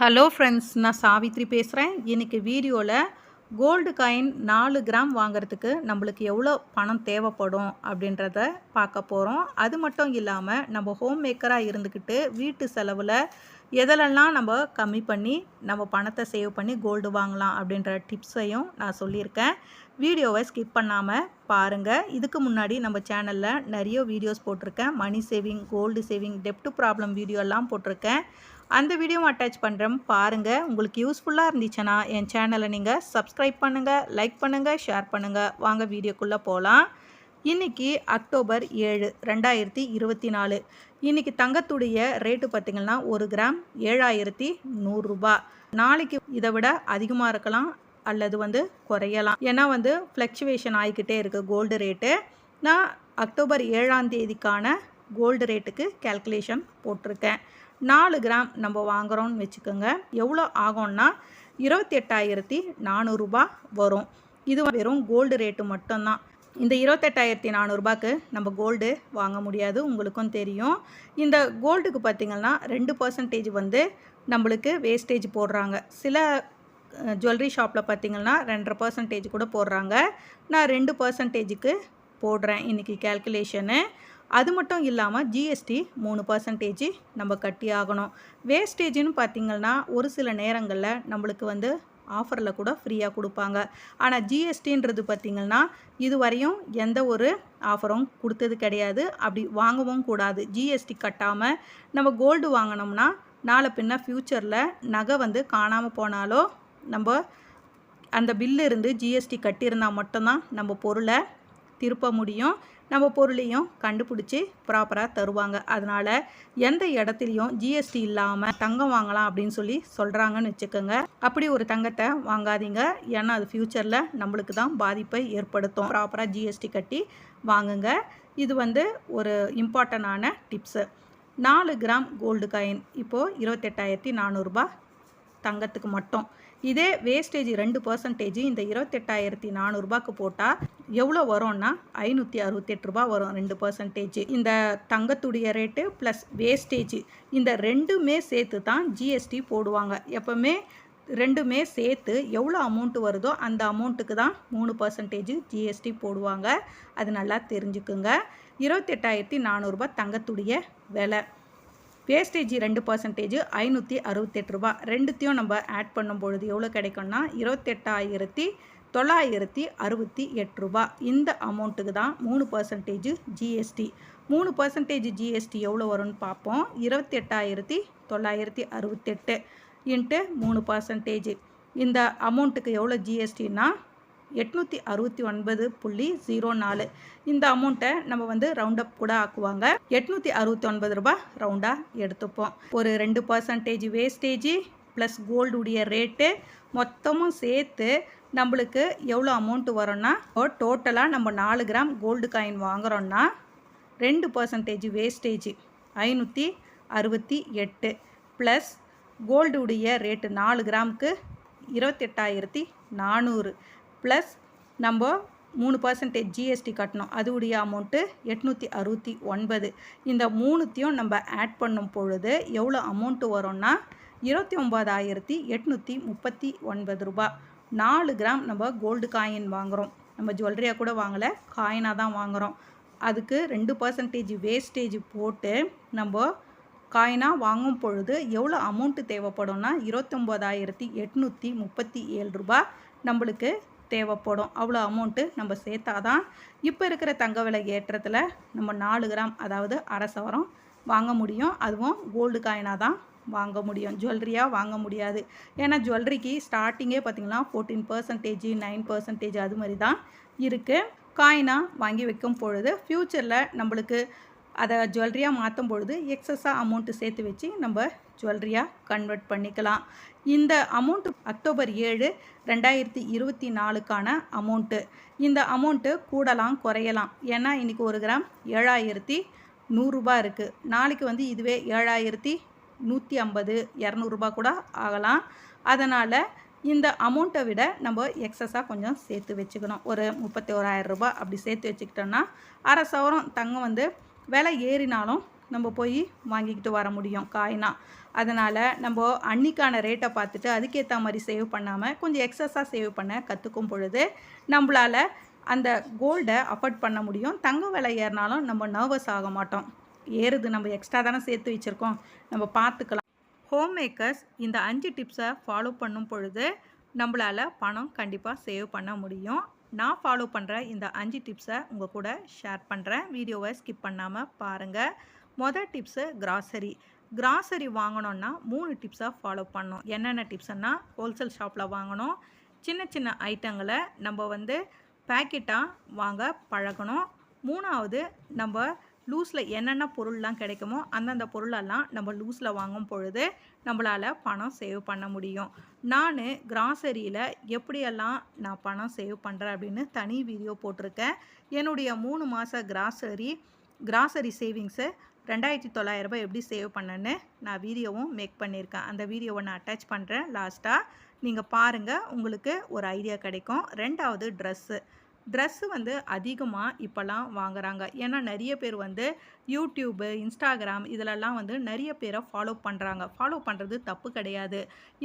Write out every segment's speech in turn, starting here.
Hello friends நான் சாவித்ரி பேசுகிறேன் இன்றைக்கி வீடியோவில் கோல்டு காயின் நாலு கிராம் வாங்குறதுக்கு நம்மளுக்கு எவ்வளோ பணம் தேவைப்படும் அப்படின்றத பார்க்க போகிறோம் அது மட்டும் இல்லாமல் நம்ம ஹோம் மேக்கராக இருந்துக்கிட்டு வீட்டு செலவில் எதிலெல்லாம் நம்ம கம்மி பண்ணி நம்ம பணத்தை சேவ் பண்ணி கோல்டு வாங்கலாம் அப்படின்ற டிப்ஸையும் நான் சொல்லியிருக்கேன். வீடியோவை ஸ்கிப் பண்ணாமல் பாருங்கள் இதுக்கு முன்னாடி நம்ம சேனலில் நிறைய வீடியோஸ் போட்டிருக்கேன். மணி சேவிங் கோல்டு சேவிங் டெப்ட் ப்ராப்ளம் வீடியோ எல்லாம் போட்டிருக்கேன். அந்த வீடியோவும் அட்டாச் பண்ணுறேன் பாருங்கள் உங்களுக்கு யூஸ்ஃபுல்லாக இருந்துச்சுன்னா என் சேனலை நீங்கள் சப்ஸ்கிரைப் பண்ணுங்கள் லைக் பண்ணுங்கள் ஷேர் பண்ணுங்கள் வாங்க வீடியோக்குள்ளே போகலாம் இன்றைக்கி அக்டோபர் ஏழு ரெண்டாயிரத்தி இருபத்தி நாலு. இன்றைக்கி தங்கத்துடைய ரேட்டு பார்த்திங்கன்னா ஒரு கிராம் ஏழாயிரத்தி நூறுரூபா நாளைக்கு இதை விட அதிகமாக இருக்கலாம் அல்லது வந்து குறையலாம். ஏன்னா வந்து ஃப்ளக்சுவேஷன் ஆகிக்கிட்டே இருக்குது கோல்டு ரேட்டு நான் அக்டோபர் ஏழாம் தேதிக்கான கோல்டு ரேட்டுக்கு கேல்குலேஷன் போட்டிருக்கேன். நாலு கிராம் நம்ம வாங்குகிறோன்னு வச்சுக்கோங்க. எவ்வளோ ஆகும்னா இருபத்தி எட்டாயிரத்தி நானூறுரூபா வரும். இது வெறும் கோல்டு ரேட்டு மட்டும்தான். இந்த இருபத்தெட்டாயிரத்தி நானூறுபாக்கு நம்ம கோல்டு வாங்க முடியாது உங்களுக்கும் தெரியும். இந்த கோல்டுக்கு பார்த்திங்கன்னா ரெண்டு பர்சன்டேஜ் வந்து நம்மளுக்கு வேஸ்டேஜ் போடுறாங்க. சில ஜுவல்லரி ஷாப்பில் பார்த்திங்கன்னா ரெண்டரை பர்சன்டேஜ் கூட போடுறாங்க. நான் ரெண்டு பர்சன்டேஜுக்கு போடுறேன் இன்றைக்கி கேல்குலேஷனு அது மட்டும் இல்லாமல் ஜிஎஸ்டி மூணு பர்சன்டேஜ் நம்ம கட்டி ஆகணும். வேஸ்டேஜ்னு பார்த்திங்கன்னா ஒரு சில நேரங்களில் நம்மளுக்கு வந்து ஆஃபரில் கூட ஃப்ரீயாக கொடுப்பாங்க. ஆனால் ஜிஎஸ்டின்றது பார்த்திங்கன்னா இதுவரையும் எந்த ஒரு ஆஃபரும் கொடுத்தது கிடையாது. அப்படி வாங்கவும் கூடாது. ஜிஎஸ்டி கட்டாமல் நம்ம கோல்டு வாங்கினோம்னா நாளை பின்ன ஃப்யூச்சரில் நகை வந்து காணாமல் போனாலோ நம்ம அந்த பில்லு இருந்து ஜிஎஸ்டி கட்டியிருந்தால் மட்டும்தான் நம்ம பொருளை திருப்ப முடியும். நம்ம பொருளையும் கண்டுபிடிச்சி ப்ராப்பராக தருவாங்க. அதனால் எந்த இடத்துலையும் ஜிஎஸ்டி இல்லாமல் தங்கம் வாங்கலாம் அப்படின்னு சொல்லி சொல்கிறாங்கன்னு வச்சுக்கோங்க. அப்படி ஒரு தங்கத்தை வாங்காதீங்க. ஏன்னா அது ஃப்யூச்சரில் நம்மளுக்கு தான் பாதிப்பை ஏற்படுத்தும். ப்ராப்பராக ஜிஎஸ்டி கட்டி வாங்குங்க. இது வந்து ஒரு இம்பார்ட்டண்டான டிப்ஸு நாலு கிராம் கோல்டு காயின் இப்போது இருபத்தெட்டாயிரத்தி நானூறுரூபா தங்கத்துக்கு மட்டும். இதே வேஸ்டேஜ் ரெண்டு பர்சன்டேஜ் இந்த இருபத்தெட்டாயிரத்தி நானூறுரூபாக்கு போட்டால் எவ்வளோ வரும்னா ஐநூற்றி அறுபத்தெட்டு ரூபா வரும் ரெண்டு பர்சன்டேஜ் இந்த தங்கத்துடைய ரேட்டு ப்ளஸ் வேஸ்டேஜ் இந்த ரெண்டுமே சேர்த்து தான் ஜிஎஸ்டி போடுவாங்க. எப்போவுமே ரெண்டுமே சேர்த்து எவ்வளோ அமௌண்ட்டு வருதோ அந்த அமௌண்ட்டுக்கு தான் மூணு பர்சன்டேஜ் ஜிஎஸ்டி போடுவாங்க. அது நல்லா தெரிஞ்சுக்குங்க. இருபத்தெட்டாயிரத்தி நானூறுரூபா தங்கத்துடைய விலை. வேஸ்டேஜ் ரெண்டு பர்சன்டேஜ் ஐநூற்றி அறுபத்தெட்டு ரூபா. ரெண்டுத்தையும் நம்ம ஆட் பண்ணும் பொழுது எவ்வளோ கிடைக்கும்னா இருபத்தெட்டாயிரத்தி தொள்ளாயிரத்தி அறுபத்தி எட்டு ரூபா. இந்த அமௌண்ட்டுக்கு தான் மூணு பர்சன்டேஜ் ஜிஎஸ்டி மூணு பர்சன்டேஜ் ஜிஎஸ்டி எவ்வளோ வரும்னு பார்ப்போம். இருபத்தெட்டாயிரத்தி தொள்ளாயிரத்தி அறுபத்தெட்டு இன்ட்டு மூணு பர்சன்டேஜ் இந்த அமௌண்ட்டுக்கு எவ்வளோ ஜிஎஸ்டின்னா எட்நூற்றி அறுபத்தி ஒன்பது புள்ளி ஜீரோ நாலு. இந்த அமௌண்ட்டை நம்ம வந்து ரவுண்ட் அப் கூட ஆக்குவாங்க. எட்நூற்றி அறுபத்தி ஒன்பது ரூபாய் ரவுண்டாக எடுத்துப்போம். ஒரு ரெண்டு பர்சன்டேஜ் வேஸ்டேஜ் ப்ளஸ் கோல்டுடைய ரேட்டு மொத்தமும் சேர்த்து நம்மளுக்கு எவ்வளோ அமௌண்ட்டு வரும்னா டோட்டலாக நம்ம நாலு கிராம் கோல்டு காயின் வாங்குகிறோன்னா ரெண்டு பர்சன்டேஜ் வேஸ்டேஜ் ஐநூற்றி அறுபத்தி எட்டு ப்ளஸ் கோல்டுடைய ரேட்டு நாலு கிராமுக்கு இருபத்தெட்டாயிரத்தி நானூறு ப்ளஸ் நம்ம மூணு பர்சன்டேஜ் ஜிஎஸ்டி கட்டணும். அதுவுடைய அமௌண்ட்டு எட்நூற்றி அறுபத்தி ஒன்பது. இந்த மூணுத்தையும் நம்ம ஆட் பண்ணும் பொழுது எவ்வளோ அமௌண்ட்டு வரும்னா இருபத்தி ஒம்பதாயிரத்தி எட்நூற்றி முப்பத்தி ஒன்பது ரூபா. நாலு கிராம் நம்ம கோல்டு காயின் வாங்குகிறோம் நம்ம ஜுவல்லரியாக கூட வாங்கலை காயினாக தான் வாங்குகிறோம் அதுக்கு ரெண்டு பர்சன்டேஜ் வேஸ்டேஜ் போட்டு நம்ம காயினாக வாங்கும் பொழுது எவ்வளோ அமௌண்ட்டு தேவைப்படும்னா இருபத்தொம்போதாயிரத்தி எட்நூற்றி முப்பத்தி ஏழு ரூபா நம்மளுக்கு தேவைப்படும். அவ்வளோ அமௌண்ட்டு நம்ம சேர்த்தா தான் இப்போ இருக்கிற தங்க விலை ஏற்றத்தில் நம்ம நாலு கிராம் அதாவது அரை சவரம் வாங்க முடியும். அதுவும் கோல்டு காயினாக தான் வாங்க முடியும். ஜுவல்லரியாக வாங்க முடியாது. ஏன்னா ஜுவல்லரிக்கு ஸ்டார்டிங்கே பார்த்திங்கன்னா ஃபோர்டீன் பர்சன்டேஜ் நைன் பர்சன்டேஜ் அது மாதிரி தான் இருக்குது காயினாக வாங்கி வைக்கும் பொழுது ஃப்யூச்சரில் நம்மளுக்கு அதை ஜுவல்லரியாக மாற்றும் பொழுது எக்ஸஸாக அமௌண்ட்டு சேர்த்து வச்சு நம்ம ஜுவல்லரியாக கன்வெர்ட் பண்ணிக்கலாம். இந்த அமௌண்ட்டு அக்டோபர் ஏழு ரெண்டாயிரத்தி இருபத்தி நாலுக்கான அமௌண்ட்டு இந்த அமௌண்ட்டு கூடலாம் குறையலாம். ஏன்னா இன்றைக்கி ஒரு கிராம் ஏழாயிரத்தி நூறுரூபா இருக்குது நாளைக்கு வந்து இதுவே ஏழாயிரத்தி நூற்றி ஐம்பது இரநூறுபா கூட ஆகலாம். அதனால் இந்த அமௌண்ட்டை விட நம்ம எக்ஸஸாக கொஞ்சம் சேர்த்து வச்சுக்கணும். ஒரு முப்பத்தி ஓராயிரம் ரூபாய் அப்படி சேர்த்து வச்சுக்கிட்டோன்னா அரை சவரம் தங்கம் வந்து விலை ஏறினாலும் நம்ம போய் வாங்கிக்கிட்டு வர முடியும் காயினா. அதனால் நம்ம அன்னிக்கான ரேட்டை பார்த்துட்டு அதுக்கேற்ற மாதிரி சேவ் பண்ணாமல் கொஞ்சம் எக்ஸஸாக சேவ் பண்ண கற்றுக்கும் பொழுது நம்மளால் அந்த கோல்டை அஃபோர்ட் பண்ண முடியும். தங்க விலை ஏறினாலும் நம்ம நர்வஸ் ஆக மாட்டோம். ஏறுது. நம்ம எக்ஸ்ட்ரா தானே சேர்த்து வச்சுருக்கோம். நம்ம பார்த்துக்கலாம். ஹோம் மேக்கர்ஸ் இந்த அஞ்சு டிப்ஸை ஃபாலோ பண்ணும் பொழுது நம்மளால் பணம் கண்டிப்பாக சேவ் பண்ண முடியும். நான் ஃபாலோ பண்ணுற இந்த அஞ்சு டிப்ஸை உங்கள் கூட ஷேர் பண்ணுறேன் வீடியோவை ஸ்கிப் பண்ணாமல் பாருங்கள் மொதல் டிப்ஸு கிராசரி கிராசரி வாங்கணுன்னா மூணு டிப்ஸை ஃபாலோ பண்ணணும். என்னென்ன டிப்ஸ்னால் ஹோல்சேல் ஷாப்பில் வாங்கணும். சின்ன சின்ன ஐட்டங்களை நம்ம வந்து பேக்கெட்டாக வாங்க பழகணும். மூணாவது நம்ம லூஸில் என்னென்ன பொருள்லாம் கிடைக்குமோ அந்தந்த பொருளெல்லாம் நம்ம லூஸில் வாங்கும் பொழுது நம்மளால் பணம் சேவ் பண்ண முடியும். நான் கிராசரியில் எப்படியெல்லாம் நான் பணம் சேவ் பண்ணுறேன் அப்படின்னு தனி வீடியோ போட்டிருக்கேன். என்னுடைய மூணு மாத கிராசரி கிராசரி சேவிங்ஸு ரெண்டாயிரத்தி தொள்ளாயிரரூபா எப்படி சேவ் பண்ணேன்னு நான் வீடியோவும் மேக் பண்ணியிருக்கேன். அந்த வீடியோவை நான் அட்டாச் பண்ணுறேன் லாஸ்ட்டாக நீங்கள் பாருங்கள் உங்களுக்கு ஒரு ஐடியா கிடைக்கும். ரெண்டாவது ட்ரெஸ்ஸு ட்ரெஸ்ஸு வந்து அதிகமாக இப்போல்லாம் வாங்குறாங்க. ஏன்னா நிறைய பேர் வந்து யூடியூப்பு இன்ஸ்டாகிராம் இதிலெல்லாம் வந்து நிறைய பேரை ஃபாலோ பண்ணுறாங்க ஃபாலோ பண்ணுறது தப்பு கிடையாது.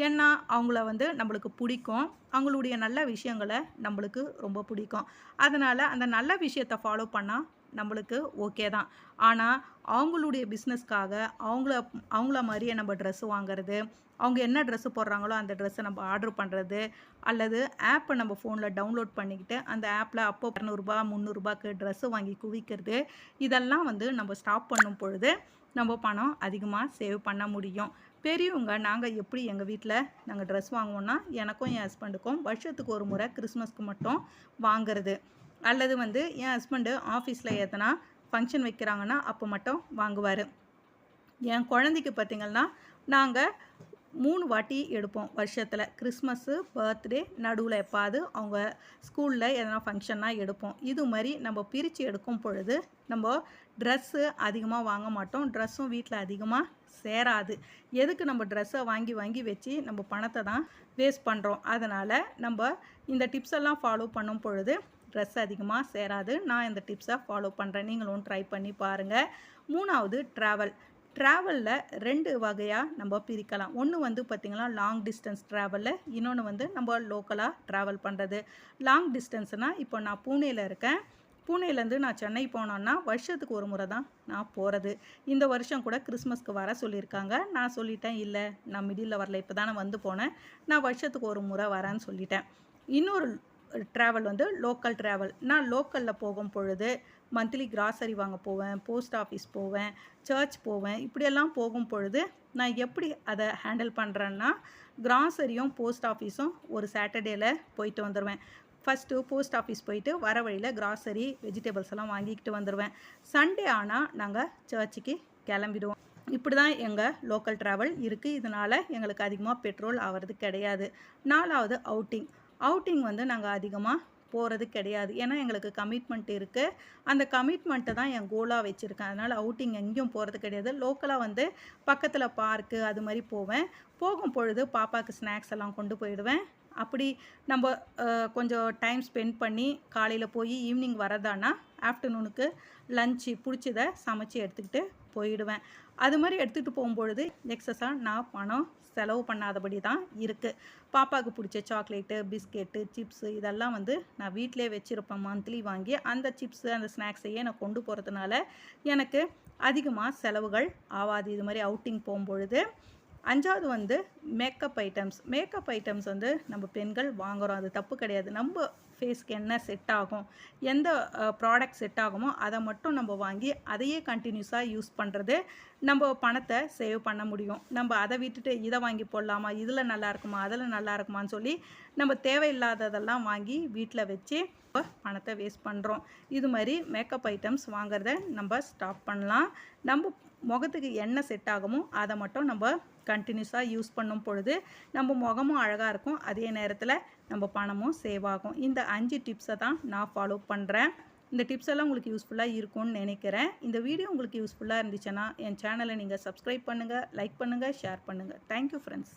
ஏன்னா அவங்கள வந்து நம்மளுக்கு பிடிக்கும். அவங்களுடைய நல்ல விஷயங்களை நம்மளுக்கு ரொம்ப பிடிக்கும். அதனால் அந்த நல்ல விஷயத்தை ஃபாலோ பண்ணால் நம்மளுக்கு ஓகே தான். ஆனால் அவங்களுடைய பிஸ்னஸ்க்காக அவங்கள அவங்கள மாதிரியே நம்ம ட்ரெஸ்ஸு வாங்குறது அவங்க என்ன ட்ரெஸ்ஸு போடுறாங்களோ அந்த ட்ரெஸ்ஸை நம்ம ஆர்டர் பண்ணுறது அல்லது ஆப்பை நம்ம ஃபோனில் டவுன்லோட் பண்ணிக்கிட்டு அந்த ஆப்பில் அப்போ இரநூறுபா முந்நூறுபாக்கு ட்ரெஸ்ஸு வாங்கி குவிக்கிறது இதெல்லாம் வந்து நம்ம ஸ்டாப் பண்ணும் பொழுது நம்ம பணம் அதிகமாக சேவ் பண்ண முடியும். பெரியவங்க நாங்கள் எப்படி எங்கள் வீட்டில் நாங்கள் ட்ரெஸ் வாங்குவோன்னா எனக்கும் என் ஹஸ்பண்டுக்கும் வருஷத்துக்கு ஒரு முறை கிறிஸ்மஸ்க்கு மட்டும் வாங்குறது. அல்லது வந்து என் ஹஸ்பண்டு ஆஃபீஸில் எதனா ஃபங்க்ஷன் வைக்கிறாங்கன்னா அப்போ மட்டும் வாங்குவார். என் குழந்தைக்கு பார்த்திங்கன்னா நாங்கள் மூணு வாட்டி எடுப்போம் வருஷத்தில். கிறிஸ்மஸ்ஸு பர்த்டே நடுவில் எப்பாவது அவங்க ஸ்கூலில் எதனா ஃபங்க்ஷன்னா எடுப்போம். இது மாதிரி நம்ம பிரித்து எடுக்கும் பொழுது நம்ம ட்ரெஸ்ஸு அதிகமாக வாங்க மாட்டோம். ட்ரெஸ்ஸும் வீட்டில் அதிகமாக சேராது. எதுக்கு நம்ம ட்ரெஸ்ஸை வாங்கி வாங்கி வச்சு நம்ம பணத்தை தான் வேஸ்ட் பண்ணுறோம் அதனால் நம்ம இந்த டிப்ஸ் எல்லாம் ஃபாலோ பண்ணும் பொழுது ட்ரெஸ் அதிகமாக சேராது. நான் இந்த டிப்ஸை ஃபாலோ பண்ணுறேன் நீங்களும் ட்ரை பண்ணி பாருங்கள் மூணாவது ட்ராவல். ட்ராவலில் ரெண்டு வகையாக நம்ம பிரிக்கலாம். ஒன்று வந்து பார்த்திங்கன்னா லாங் டிஸ்டன்ஸ் ட்ராவலில் இன்னொன்று வந்து நம்ம லோக்கலாக ட்ராவல் பண்ணுறது லாங் டிஸ்டன்ஸ்னால் இப்போ நான் பூனேயில் இருக்கேன். பூனேலேருந்து நான் சென்னை போனோன்னா வருஷத்துக்கு ஒரு முறை தான் நான் போகிறது இந்த வருஷம் கூட கிறிஸ்மஸ்க்கு வர சொல்லியிருக்காங்க. நான் சொல்லிட்டேன் இல்லை நான் மிடில் வரல. இப்போ தானே வந்து போனேன். நான் வருஷத்துக்கு ஒரு முறை வரேன்னு சொல்லிட்டேன். இன்னொரு ட்ராவல் வந்து லோக்கல் ட்ராவல் நான் லோக்கலில் போகும் பொழுது மந்த்லி கிராசரி வாங்க போவேன் போஸ்ட் ஆஃபீஸ் போவேன் சர்ச் போவேன். இப்படியெல்லாம் போகும் பொழுது நான் எப்படி அதை ஹேண்டில் பண்ணுறேன்னா கிராசரியும் போஸ்ட் ஆஃபீஸும் ஒரு சாட்டர்டேயில் போயிட்டு வந்துடுவேன் ஃபஸ்ட்டு போஸ்ட் ஆஃபீஸ் போயிட்டு வர வழியில் கிராசரி வெஜிடபிள்ஸ் எல்லாம் வாங்கிக்கிட்டு வந்துடுவேன் சண்டே ஆனால் நாங்கள் சர்ச்சுக்கு கிளம்பிடுவோம். இப்படி தான் எங்கள் லோக்கல் ட்ராவல் இருக்குது இதனால் எங்களுக்கு அதிகமாக பெட்ரோல் ஆகிறது கிடையாது. நாலாவது அவுட்டிங் அவுட்டிங் வந்து நாங்கள் அதிகமாக போகிறது கிடையாது. ஏன்னா எங்களுக்கு கமிட்மெண்ட் இருக்குது அந்த கமிட்மெண்ட்டை தான் என் கோலாக வச்சுருக்கேன். அதனால் அவுட்டிங் எங்கேயும் போகிறது கிடையாது. லோக்கலாக வந்து பக்கத்தில் பார்க்கு அது மாதிரி போவேன். போகும் பொழுது பாப்பாவுக்கு ஸ்நாக்ஸ் எல்லாம் கொண்டு போயிடுவேன். அப்படி நம்ம கொஞ்சம் டைம் ஸ்பெண்ட் பண்ணி காலையில் போய் ஈவினிங் வரதானா ஆஃப்டர்நூனுக்கு லஞ்சு பிடிச்சதை சமைச்சி எடுத்துக்கிட்டு போயிடுவேன். அது மாதிரி எடுத்துகிட்டு போகும்பொழுது எக்ஸஸாக நான் பணம் செலவு பண்ணாதபடி தான் இருக்குது பாப்பாவுக்கு பிடிச்ச சாக்லேட்டு பிஸ்கெட்டு சிப்ஸு இதெல்லாம் வந்து நான் வீட்டிலே வச்சுருப்பேன் மந்த்லி வாங்கி அந்த சிப்ஸு அந்த ஸ்நாக்ஸையே நான் கொண்டு போகிறதுனால எனக்கு அதிகமாக செலவுகள் ஆகாது இது மாதிரி அவுட்டிங் போகும்பொழுது அஞ்சாவது வந்து மேக்கப் ஐட்டம்ஸ் மேக்கப் ஐட்டம்ஸ் வந்து நம்ம பெண்கள் வாங்குகிறோம் அது தப்பு கிடையாது. நம்ம ஃபேஸ்க்கு என்ன செட் ஆகும் எந்த ப்ராடக்ட் செட் ஆகுமோ அதை மட்டும் நம்ம வாங்கி அதையே கண்டினியூஸாக யூஸ் பண்ணுறது நம்ம பணத்தை சேவ் பண்ண முடியும். நம்ம அதை விட்டுட்டு இதை வாங்கி போடலாமா இதில் நல்லா இருக்குமா அதில் நல்லா இருக்குமான்னு சொல்லி நம்ம தேவையில்லாததெல்லாம் வாங்கி வீட்டில் வச்சு பணத்தை வேஸ்ட் பண்ணுறோம் இது மாதிரி மேக்கப் ஐட்டம்ஸ் வாங்குறத நம்ம ஸ்டாப் பண்ணலாம். நம்ம முகத்துக்கு என்ன செட் ஆகுமோ அதை மட்டும் நம்ம கண்டினியூஸாக யூஸ் பண்ணும் பொழுது நம்ம முகமும் அழகாக இருக்கும். அதே நேரத்தில் நம்ம பணமும் சேவ் ஆகும். இந்த அஞ்சு டிப்ஸை தான் நான் ஃபாலோ பண்ணுறேன் இந்த டிப்ஸ் எல்லாம் உங்களுக்கு யூஸ்ஃபுல்லாக இருக்கும்னு நினைக்கிறேன். இந்த வீடியோ உங்களுக்கு யூஸ்ஃபுல்லாக இருந்துச்சுன்னா என் சேனலை நீங்கள் சப்ஸ்கிரைப் பண்ணுங்கள் லைக் பண்ணுங்கள் ஷேர் பண்ணுங்கள் தேங்க்யூ ஃப்ரெண்ட்ஸ்